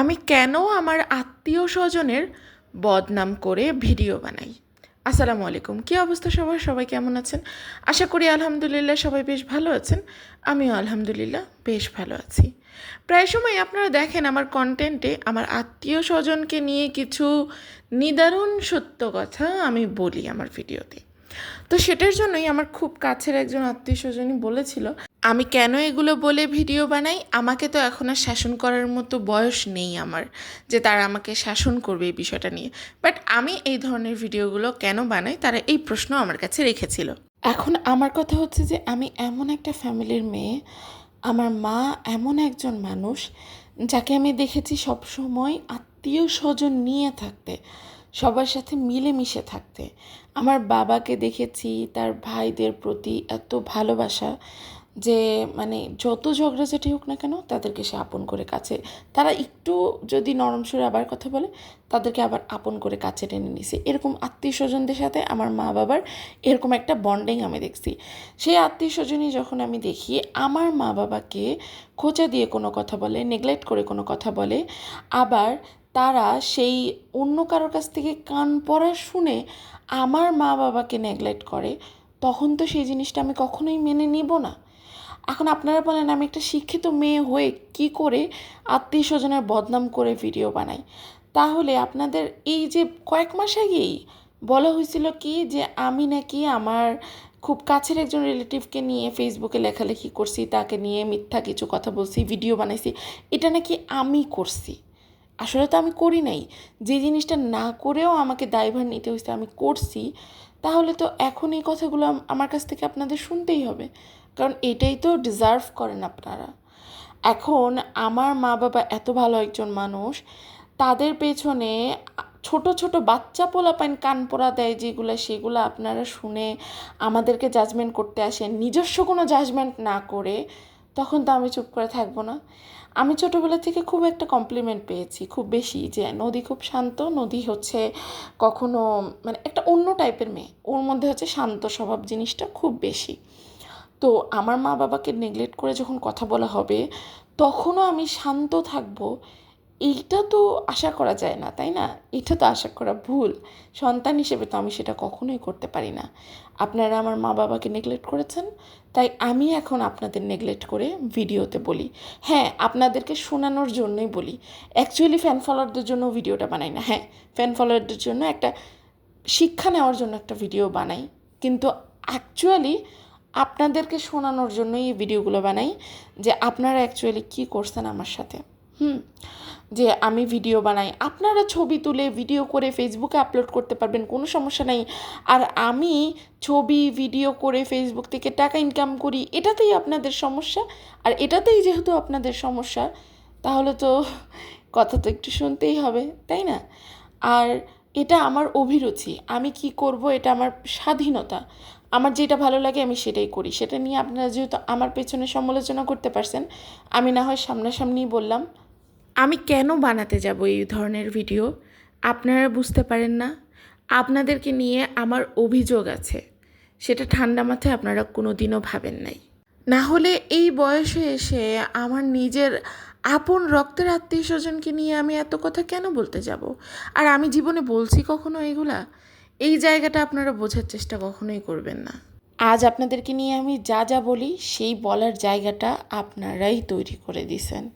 আমি কেন আমার আত্মীয় স্বজনের বদনাম করে ভিডিও বানাই? আসসালামু আলাইকুম। কী অবস্থা সবার? সবাই কেমন আছেন? আশা করি আলহামদুলিল্লাহ সবাই বেশ ভালো আছেন। আমিও আলহামদুলিল্লাহ বেশ ভালো আছি। প্রায় সময় আপনারা দেখেন আমার কন্টেন্টে আমার আত্মীয় স্বজনকে নিয়ে কিছু নিদারুণ সত্য কথা আমি বলি আমার ভিডিওতে। তো সেটার জন্যই আমার খুব কাছের একজন আত্মীয় স্বজনই বলেছিল আমি কেন এগুলো বলে ভিডিও বানাই? আমাকে তো এখন আর শাসন করার মতো বয়স নেই আমার যে তারা আমাকে শাসন করবে এই বিষয়টা নিয়ে। বাট আমি এই ধরনের ভিডিওগুলো কেন বানাই? তারা এই প্রশ্ন আমার কাছে রেখেছিল। এখন আমার কথা হচ্ছে যে আমি এমন একটা ফ্যামিলির মেয়ে, আমার মা এমন একজন মানুষ যাকে আমি দেখেছি সবসময় আত্মীয় স্বজন নিয়ে থাকতে, সবার সাথে মিলেমিশে থাকতে। আমার বাবাকে দেখেছি, তার ভাইদের প্রতি এত ভালোবাসা যে মানে যত ঝগড়াঝাটি হোক না কেন, তাদেরকে সে আপন করে কাছে, তারা একটু যদি নরম সুরে আবার কথা বলে, তাদেরকে আবার আপন করে কাছে টেনে নিছে। এরকম আত্মীয় স্বজনদের সাথে আমার মা বাবার এরকম একটা বন্ডিং আমি দেখছি। সেই আত্মীয় স্বজনই যখন আমি দেখি, আমার মা বাবাকে খোঁচা দিয়ে কোনো কথা বলে নেগলেক্ট করে কোনো কথা বলে, আবার তারা সেই অন্য কারোর কাছ থেকে কান পড়া শুনে আমার মা বাবাকে নেগলেক্ট করে তখন তো সেই জিনিসটা আমি কখনোই মেনে নিব না। এখন আপনারা বলেন, আমি একটা শিক্ষিত মেয়ে হয়ে কি করে আত্মীয় স্বজনের বদনাম করে ভিডিও বানাই? তাহলে আপনাদের এই যে কয়েক মাস আগেই বলা হয়েছিল কি যে, আমি নাকি আমার খুব কাছের একজন রিলেটিভকে নিয়ে ফেসবুকে লেখালেখি করছি, তাকে নিয়ে মিথ্যা কিছু কথা বলছি ভিডিও বানাইছি, এটা নাকি আমি করছি? আসলে তো আমি করি নাই। যে জিনিসটা না করেও আমাকে দায়ভার নিতে হয়েছে, আমি করছি। তাহলে তো এখন এই কথাগুলো আমার কাছ থেকে আপনাদের শুনতেই হবে। কারণ এটাই তো ডিজার্ভ করেন আপনারা। এখন আমার মা বাবা এত ভালো একজন মানুষ, তাদের পেছনে ছোট ছোট বাচ্চা পোলাপাইন কান পোড়া দেয় যেগুলো, সেগুলো আপনারা শুনে আমাদেরকে জাজমেন্ট করতে আসেন। নিজস্ব কোনো জাজমেন্ট না করে তখন তো আমি চুপ করে থাকব না। আমি ছোটোবেলা থেকে খুব একটা কমপ্লিমেন্ট পেয়েছি, খুব বেশি যে নদী খুব শান্ত, নদী হচ্ছে কখনো মানে একটা অন্য টাইপের মেয়ে, ওর মধ্যে হচ্ছে শান্ত স্বভাব জিনিসটা খুব বেশি। তো আমার মা বাবাকে নেগলেক্ট করে যখন কথা বলা হবে, তখনও আমি শান্ত থাকব এইটা তো আশা করা যায় না, তাই না? এটা তো আশা করা ভুল। সন্তান হিসেবে তো আমি সেটা কখনোই করতে পারি না। আপনারা আমার মা বাবাকে নেগলেক্ট করেছেন, তাই আমি এখন আপনাদের নেগলেক্ট করে ভিডিওতে বলি। হ্যাঁ আপনাদেরকে শোনানোর জন্যই বলি। অ্যাকচুয়ালি ফ্যান ফলোয়ারদের জন্য ভিডিওটা বানাই না। হ্যাঁ ফ্যান ফলোয়ারদের জন্য একটা শিক্ষা নেওয়ার জন্য একটা ভিডিও বানাই। কিন্তু অ্যাকচুয়ালি আপনাদেরকে শোনানোর জন্যই এই ভিডিওগুলো বানাই যে আপনারা অ্যাকচুয়ালি কী করছেন আমার সাথে। হুম যে আমি ভিডিও বানাই। আপনারা ছবি তুলে ভিডিও করে ফেসবুকে আপলোড করতে পারবেন, কোনো সমস্যা নেই। আর আমি ছবি ভিডিও করে ফেসবুক থেকে টাকা ইনকাম করি, এটাতেই আপনাদের সমস্যা। আর এটাতেই যেহেতু আপনাদের সমস্যা, তাহলে তো কথা তো একটু শুনতেই হবে, তাই না? আর এটা আমার অভিরুচি, আমি কি করব এটা আমার স্বাধীনতা। আমার যেটা ভালো লাগে আমি সেটাই করি। সেটা নিয়ে আপনারা যেহেতু আমার পেছনে সমালোচনা করতে পারছেন, আমি না হয় সামনাসামনিই বললাম আমি কেন বানাতে যাব এই ধরনের ভিডিও? আপনারা বুঝতে পারেন না। আপনাদেরকে নিয়ে আমার অভিযোগ আছে। সেটা ঠান্ডা মাথায় আপনারা কোনো দিনও ভাবেন নাই। না হলে এই বয়সে এসে আমার নিজের আপন রক্তের আত্মীয় স্বজনকে নিয়ে আমি এত কথা কেন বলতে যাব? আর আমি জীবনে বলছি কখনো এগুলা? এই জায়গাটা আপনারা বোঝার চেষ্টা কখনোই করবেন না। আজ আপনাদেরকে নিয়ে আমি যা যা বলি, সেই বলার জায়গাটা আপনারাই তৈরি করে দিছেন